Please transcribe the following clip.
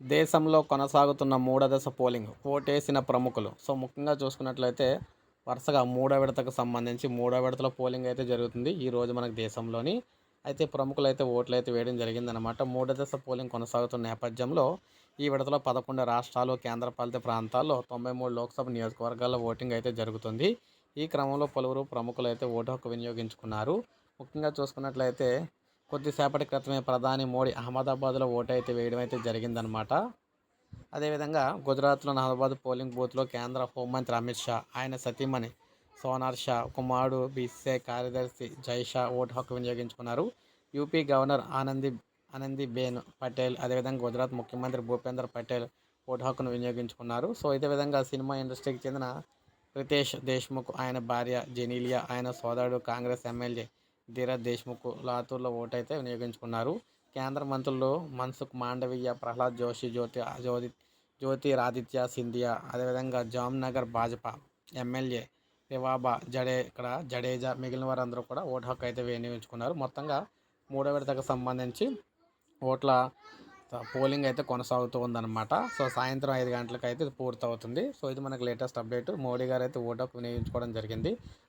దేశంలో కొనసాగుతున్న మూడో దశ పోలింగ్ ఓటేసిన ప్రముఖులు. సో ముఖ్యంగా చూసుకున్నట్లయితే వరుసగా మూడో విడతకు సంబంధించి మూడో విడతలో పోలింగ్ అయితే జరుగుతుంది. ఈ రోజు మనకు దేశంలోని అయితే ప్రముఖులు అయితే ఓట్లు అయితే వేయడం జరిగిందనమాట మూడో దశ పోలింగ్ కొనసాగుతున్న నేపథ్యంలో ఈ విడతలో పదకొండు రాష్ట్రాలు కేంద్రపాలిత ప్రాంతాల్లో తొంభై మూడు లోక్సభ నియోజకవర్గాల్లో ఓటింగ్ అయితే జరుగుతుంది. ఈ క్రమంలో పలువురు ప్రముఖులు అయితే ఓటు హక్కు వినియోగించుకున్నారు. ముఖ్యంగా చూసుకున్నట్లయితే కొద్దిసేపటి క్రితమే ప్రధాని మోడీ అహ్మదాబాద్లో ఓటు అయితే వేయడం అయితే జరిగిందనమాట అదేవిధంగా గుజరాత్లోని అహ్మదాబాద్ పోలింగ్ బూత్లో కేంద్ర హోంమంత్రి అమిత్ షా ఆయన సతీమణి సోనార్ షా కుమారుడు బీసీఐ కార్యదర్శి జై షా ఓటు హక్కు వినియోగించుకున్నారు. యూపీ గవర్నర్ ఆనంది ఆనందిబేన్ పటేల్ అదేవిధంగా గుజరాత్ ముఖ్యమంత్రి భూపేందర్ పటేల్ ఓటు హక్కును వినియోగించుకున్నారు. సో ఇదే విధంగా సినిమా ఇండస్ట్రీకి చెందిన రితేష్ దేశ్ముఖ్ ఆయన భార్య జెనీలియా ఆయన సోదరుడు కాంగ్రెస్ ఎమ్మెల్యే ధీరజ్ దేశ్ముఖ్ లాతూర్లో ఓటైతే వినియోగించుకున్నారు. కేంద్ర మంత్రులు మన్సుఖ్ మాండవీయ ప్రహ్లాద్ జోషి జ్యోతి జ్యోతి జ్యోతిరాదిత్య సింధియా అదేవిధంగా జామ్నగర్ భాజపా ఎమ్మెల్యే రివాబా జడే ఇక్కడ జడేజా మిగిలిన వారందరూ కూడా ఓటు హక్కు అయితే వినియోగించుకున్నారు. మొత్తంగా మూడో విడతకు సంబంధించి ఓట్ల పోలింగ్ అయితే కొనసాగుతూ ఉందన్నమాట. సో సాయంత్రం ఐదు గంటలకు అయితే ఇది పూర్తవుతుంది. సో ఇది మనకు లేటెస్ట్ అప్డేట్. మోడీ గారు అయితే ఓటు హక్కు వినియోగించుకోవడం జరిగింది.